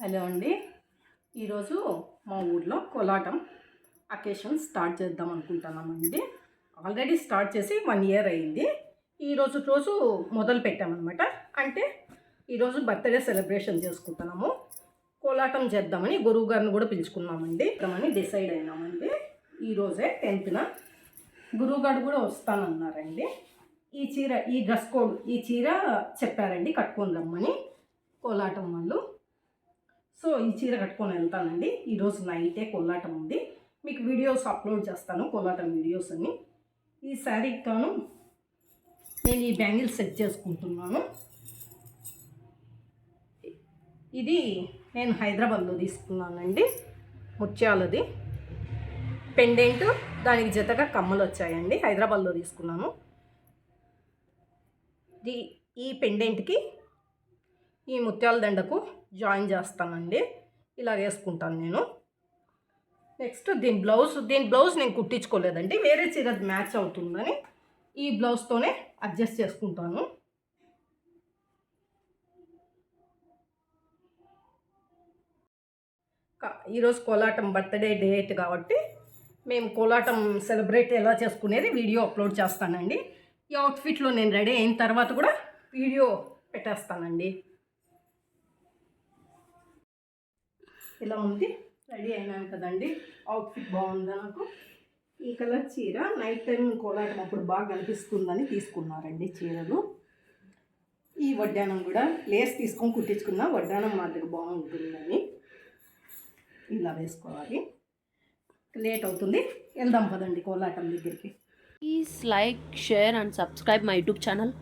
Hello అండి. ఈరోజు మా ఊర్లో కోలాటం అకేషన్ స్టార్ట్ చేద్దాం అనుకుంటున్నామండి ఆల్రెడీ స్టార్ట్ చేసి వన్ ఇయర్ అయింది. ఈరోజు రోజు మొదలు పెట్టామన్నమాట అంటే ఈరోజు బర్త్డే సెలబ్రేషన్ చేసుకుంటున్నాము. కోలాటం చేద్దామని గురువు గారిని కూడా పిలుచుకున్నామండి అని డిసైడ్ అయినామండి ఈరోజే టెన్త్న గురువుగారు కూడా వస్తానన్నారండి. ఈ చీర ఈ డ్రెస్ కోడ్ ఈ చీర చెప్పారండి. కట్టుకొని రమ్మని కోలాటం వాళ్ళు. సో ఈ చీర కట్టుకొని వెళ్తానండి. ఈరోజు నైటే కోలాటం ఉంది. మీకు వీడియోస్ అప్లోడ్ చేస్తాను కోలాటం వీడియోస్ అన్ని. ఈ శారీకి కాను నేను ఈ బ్యాంగిల్ సెట్ చేసుకుంటున్నాను. ఇది నేను హైదరాబాద్లో తీసుకున్నానండి. ముత్యాలది. పెండెంట్ దానికి జతగా కమ్మలు వచ్చాయండి. హైదరాబాద్లో తీసుకున్నాను. ఇది ఈ పెండెంట్కి ఈ ముత్యాల దండకు జాయిన్ చేస్తానండి. ఇలా వేసుకుంటాను నేను. నెక్స్ట్ దీని బ్లౌజ్ దీని బ్లౌజ్ నేను కుట్టించుకోలేదండి. వేరే చీర మ్యాచ్ అవుతుందని ఈ బ్లౌజ్తోనే అడ్జస్ట్ చేసుకుంటాను. ఈరోజు కోలాటం బర్త్డే డేట్ కాబట్టి మేము కోలాటం సెలబ్రేట్ ఎలా చేసుకునేది వీడియో అప్లోడ్ చేస్తానండి. ఈ అవుట్ఫిట్లో నేను రెడీ అయిన తర్వాత కూడా వీడియో పెట్టేస్తానండి. ఇలా ఉంది. రెడీ అయినాను కదండి. అవుట్ఫిట్ బాగుందా నాకు? ఈ కలర్ చీర నైట్ టైం కోలాటం అప్పుడు బాగా కనిపిస్తుందని తీసుకున్నారండి చీరలు. ఈ వడ్డానం కూడా లేస్ తీసుకొని కుట్టించుకున్నా వడ్డానం మాదిరి బాగుంటుందని ఇలా వేసుకోవాలి. లేట్ అవుతుంది. వెళ్దాం పదండి కోలాటం దగ్గరికి. Please like share and subscribe my YouTube channel